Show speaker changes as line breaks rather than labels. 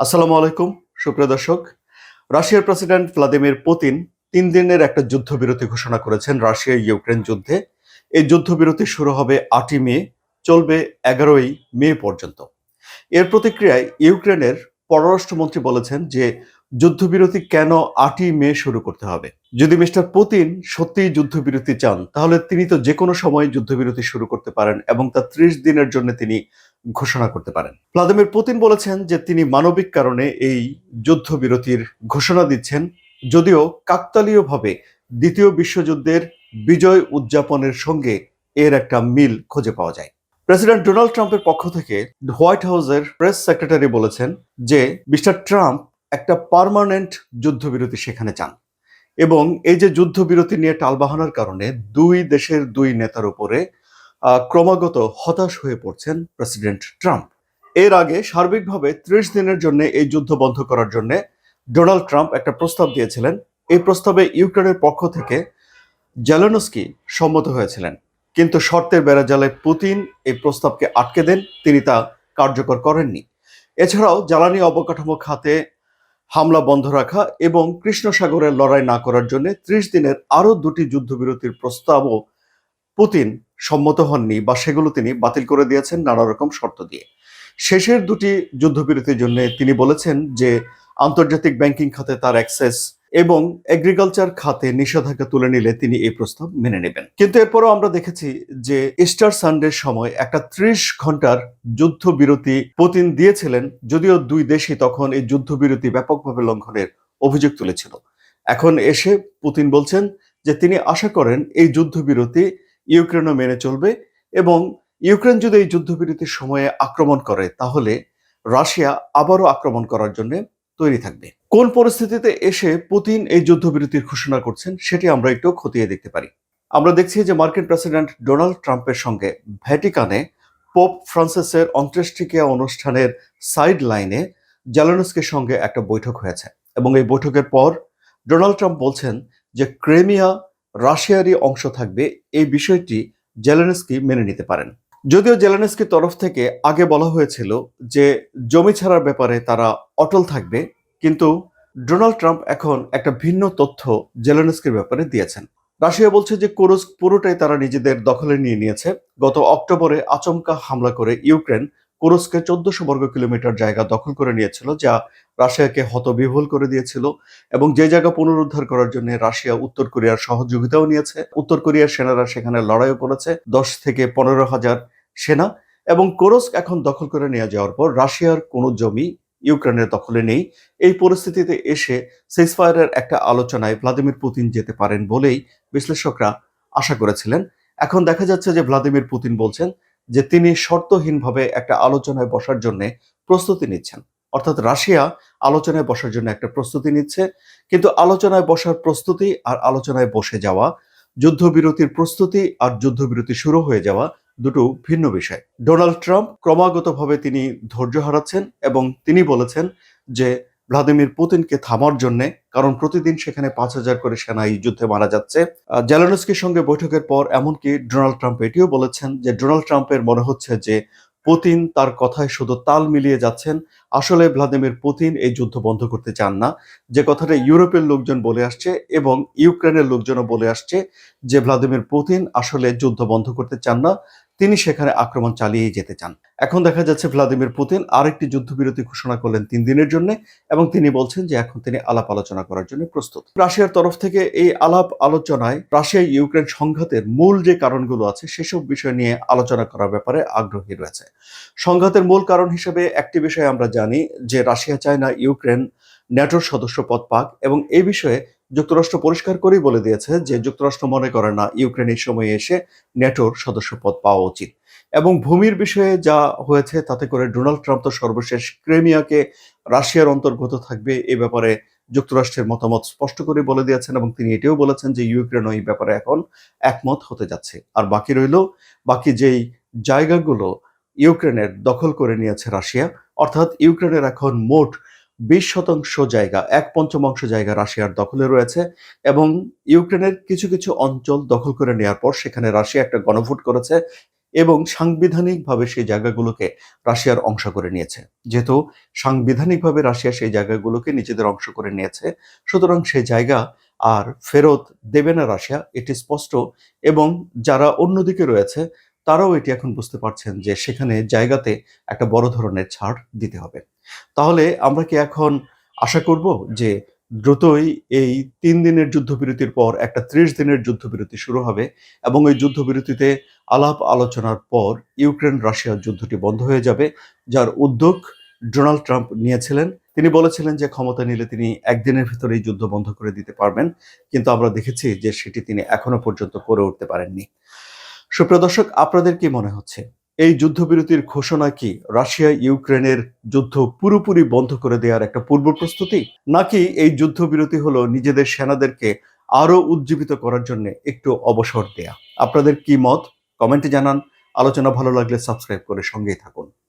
আসসালামু আলাইকুম, সুপ্রিয় দর্শক। রাশিয়ার প্রেসিডেন্ট ভ্লাদিমির পুতিন তিন দিনের একটা যুদ্ধবিরতি ঘোষণা করেছেন রাশিয়া ইউক্রেন যুদ্ধে। এই যুদ্ধবিরতি শুরু হবে আটই মে, চলবে এগারোই মে পর্যন্ত। এর প্রতিক্রিয়ায় ইউক্রেনের পররাষ্ট্রমন্ত্রী বলেছেন যে, যুদ্ধবিরতি কেন আটই মে শুরু করতে হবে? যদি মিস্টার পুতিন সত্যিই যুদ্ধবিরতি চান, তাহলে তিনি তো যে কোনো সময় যুদ্ধবিরতি শুরু করতে পারেন এবং তা ত্রিশ দিনের জন্য তিনি ঘোষণা করতে পারেন। ভ্লাদিমির পুতিন বলেছেন যে তিনি মানবিক কারণে এই যুদ্ধবিরতির ঘোষণা দিচ্ছেন, যদিও কাকতালীয়ভাবে দ্বিতীয় বিশ্বযুদ্ধের বিজয় উদযাপনের সঙ্গে এর একটা মিল খুঁজে পাওয়া যায়। প্রেসিডেন্ট ডোনাল্ড ট্রাম্পের পক্ষ থেকে হোয়াইট হাউসের প্রেস সেক্রেটারি বলেছেন যে, মিস্টার ট্রাম্প একটা পার্মানেন্ট যুদ্ধবিরতি সেখানে চান। এবং এই যে যুদ্ধবিরতি নিয়ে টালবাহানার কারণে দুই দেশের দুই নেতার উপরে ক্রমাগত হতাশ হয়ে পড়ছেন প্রেসিডেন্ট ট্রাম্প। এর আগে সার্বিকভাবে ত্রিশ দিনের জন্য এই যুদ্ধ বন্ধ করার জন্য ডোনাল্ড ট্রাম্প একটা প্রস্তাব দিয়েছিলেন। এই প্রস্তাবে ইউক্রেনের পক্ষ থেকে জেলেনস্কি সম্মত হয়েছিলেন। কিন্তু শর্তের বেড়াজালে পুতিন এই প্রস্তাবকে আটকে দেন, তিনি তা কার্যকর করেননি। এছাড়াও জ্বালানি অবকাঠামো খাতে হামলা বন্ধ রাখা এবং কৃষ্ণ সাগরের লড়াই না করার জন্য ত্রিশ দিনের আরও দুটি যুদ্ধবিরতির প্রস্তাবও পুতিন সম্মত হননি বা সেগুলো তিনি বাতিল করে দিয়েছেন নানা রকম শর্ত দিয়ে। শেষের দুটি যুদ্ধবিরতির জন্য তিনি বলেছেন যে, আন্তর্জাতিক ব্যাংকিং খাতে তার অ্যাক্সেস এবং এগ্রিকালচার খাতে নিষেধাজ্ঞা তুলে নিলে তিনি এই প্রস্তাব মেনে নেবেন। কিন্তু এরপরও আমরা দেখেছি যে, ইস্টার সানডের সময় একটা ত্রিশ ঘণ্টার যুদ্ধবিরতি পুতিন দিয়েছিলেন, যদিও দুই দেশই তখন এই যুদ্ধবিরতি ব্যাপকভাবে লঙ্ঘনের অভিযোগ তুলেছিল। এখন এসে পুতিন বলছেন যে, তিনি আশা করেন এই যুদ্ধবিরতি ইউক্রেনও মেনে চলবে এবং ইউক্রেন যদি এই যুদ্ধবিরতির সময়ে আক্রমণ করে, তাহলে রাশিয়া আবারও আক্রমণ করার জন্য তৈরি থাকবে। কোন পরিস্থিতিতে এসে পুতিন এই যুদ্ধবিরতির ঘোষণা করছেন, সেটি আমরা একটু খতিয়ে দেখতে পারি। আমরা দেখছি যে মার্কিন প্রেসিডেন্ট ডোনাল্ড ট্রাম্পের সঙ্গে ভ্যাটিকানে পোপ ফ্রান্সিসের অন্ত্যেষ্টিক্রিয়া অনুষ্ঠানের সাইড লাইনে জ্যালানস্কির সঙ্গে একটা বৈঠক হয়েছে এবং এই বৈঠকের পর ডোনাল্ড ট্রাম্প বলছেন যে ক্রেমিয়া রাশিয়ারই অংশ থাকবে এই বিষয়টি জেলেনস্কি মেনে নিতে পারেন। যদিও জেলেনস্কির তরফ থেকে আগে বলা হয়েছিল যে জমি ছাড়ার ব্যাপারে তারা অটল থাকবে, কিন্তু ডোনাল্ড ট্রাম্প এখন একটা ভিন্ন তথ্য জেলেনস্কির ব্যাপারে দিয়েছেন। রাশিয়া বলছে যে কুরস্ক পুরোটাই তারা নিজেদের দখলে নিয়ে নিয়েছে। গত অক্টোবরে আচমকা হামলা করে ইউক্রেন কুরস্কে চোদ্দশো বর্গ কিলোমিটার জায়গা দখল করে নিয়েছিল, যা রাশিয়াকে হতবিহ্বল করে দিয়েছিল এবং যে জায়গা পুনরুদ্ধার করার জন্য রাশিয়া উত্তর কোরিয়ার সহযোগিতাও নিয়েছে। উত্তর কোরিয়ার সেনারা সেখানে লড়াইও করেছে, দশ থেকে পনেরো হাজার সেনা এবং কোরস্ক এখন দখল করে নিয়ে যাওয়ার পর রাশিয়ার কোনো জমি ইউক্রেনের দখলে নেই। এই পরিস্থিতিতে এসে সিজফায়ারের একটা আলোচনায় ভ্লাদিমির পুতিন যেতে পারেন বলেই বিশ্লেষকরা আশা করেছিলেন। এখন দেখা যাচ্ছে যে ভ্লাদিমির পুতিন বলছেন যে তিনি শর্তহীনভাবে একটা আলোচনায় বসার জন্য প্রস্তুতি নিচ্ছেন। অর্থাৎ রাশিয়া আলোচনায় বসার জন্য একটা প্রস্তুতি নিচ্ছে, কিন্তু আলোচনায় বসার প্রস্তুতি আর আলোচনায় বসে যাওয়া, যুদ্ধবিরতির প্রস্তুতি আর যুদ্ধবিরতি শুরু হয়ে যাওয়া দুটো ভিন্ন বিষয়। ডোনাল্ড ট্রাম্প ক্রমাগতভাবে তিনি ধৈর্য হারাচ্ছেন এবং তিনি বলেছেন যে ভ্লাদিমির পুতিনকে থামার জন্য, কারণ প্রতিদিন সেখানে পাঁচ হাজার করে সেনা এই যুদ্ধে মারা যাচ্ছে। জেলেনস্কির সঙ্গে বৈঠকের পর এমনকি ডোনাল্ড ট্রাম্প এটিও বলেছেন যে ডোনাল্ড ট্রাম্পের মনে হচ্ছে যে পুতিন তার কথায় শুধু তাল মিলিয়ে যাচ্ছেন। আসলে ভ্লাদিমির পুতিন এই যুদ্ধ বন্ধ করতে চান না। যে কথাটা ইউরোপের লোকজন বলে আসছে এবং ইউক্রেনের লোকজনও বলে আসছে যে ভ্লাদিমির পুতিন আসলে যুদ্ধ বন্ধ করতে চান না। তিনি সেখানে আক্রমণ চালিয়ে যেতে চান। এখন দেখা যাচ্ছে ভ্লাদিমির পুতিন আরেকটি যুদ্ধবিরতি ঘোষণা করলেন তিন দিনের জন্য এবং তিনি বলছেন যে এখন তিনি আলাপ আলোচনা করার জন্য প্রস্তুত। রাশিয়ার তরফ থেকে এই আলাপ আলোচনায় রাশিয়া ইউক্রেন সংঘাতের মূল যে কারণগুলো আছে সেসব বিষয় নিয়ে আলোচনা করার ব্যাপারে আগ্রহী রয়েছে। সংঘাতের মূল কারণ হিসেবে একটি বিষয় আমরা জানি যে রাশিয়া চায় না ইউক্রেন, ন্যাটোর সদস্য পদ পাক এবং এই বিষয়ে যুক্তরাষ্ট্র পরিষ্কার করেই বলে দিয়েছে যে যুক্তরাষ্ট্র মনে করে না ইউক্রেন এই সময়ে এসে ন্যাটোর সদস্য পদ পাওয়া উচিত। এবং ভূমির বিষয়ে যা হয়েছে তাতে করে ডোনাল্ড ট্রাম্প তো সর্বশেষ ক্রেমিয়াকে রাশিয়ার অন্তর্গত থাকবে এ ব্যাপারে যুক্তরাষ্ট্রের মতামত স্পষ্ট করে বলে দিয়েছেন এবং তিনি এটিও বলেছেন যে ইউক্রেন এই ব্যাপারে এখন একমত হতে যাচ্ছে। আর বাকি রইল, বাকি যেই জায়গাগুলো ইউক্রেনের দখল করে নিয়েছে রাশিয়া, অর্থাৎ ইউক্রেনের এখন মোট বিশ শতাংশ জায়গা, এক পঞ্চমাংশ জায়গা রাশিয়ার দখলে রয়েছে এবং ইউক্রেনের কিছু কিছু অঞ্চল দখল করে নেওয়ার পর সেখানে রাশিয়া একটা গণভোট করেছে এবং সাংবিধানিকভাবে সেই জায়গাগুলোকে রাশিয়ার অংশ করে নিয়েছে। যেহেতু সাংবিধানিকভাবে রাশিয়া সেই জায়গাগুলোকে নিজেদের অংশ করে নিয়েছে, সুতরাং সেই জায়গা আর ফেরত দেবে না রাশিয়া, এটি স্পষ্ট এবং যারা অন্যদিকে রয়েছে তারাও এটি এখন বুঝতে পারছেন যে সেখানে জায়গাতে একটা বড় ধরনের ছাড় দিতে হবে। তাহলে আমরা কি এখন আশা করব যে দ্রুতই এই তিন দিনের যুদ্ধবিরতির পর একটা ত্রিশ দিনের যুদ্ধবিরতি শুরু হবে এবং এই যুদ্ধবিরতিতে আলাপ আলোচনার পর ইউক্রেন রাশিয়ার যুদ্ধটি বন্ধ হয়ে যাবে, যার উদ্যোগ ডোনাল্ড ট্রাম্প নিয়েছিলেন। তিনি বলেছিলেন যে ক্ষমতা নিলে তিনি একদিনের ভিতরেই যুদ্ধ বন্ধ করে দিতে পারবেন, কিন্তু আমরা দেখেছি যে সেটি তিনি এখনও পর্যন্ত করে উঠতে পারেননি। সুপ্রিয় দর্শক, আপনাদের কি মনে হচ্ছে? এই যুদ্ধবিরতির ঘোষণা কি রাশিয়া ইউক্রেনের যুদ্ধ পুরোপুরি বন্ধ করে দেওয়ার একটা পূর্ব প্রস্তুতি? নাকি এই যুদ্ধবিরতি হলো নিজেদের সেনাদেরকে আরও উজ্জীবিত করার জন্য একটু অবসর দেয়া? আপনাদের কি মত? কমেন্টে জানান। আলোচনা ভালো লাগলে সাবস্ক্রাইব করে সঙ্গেই থাকুন।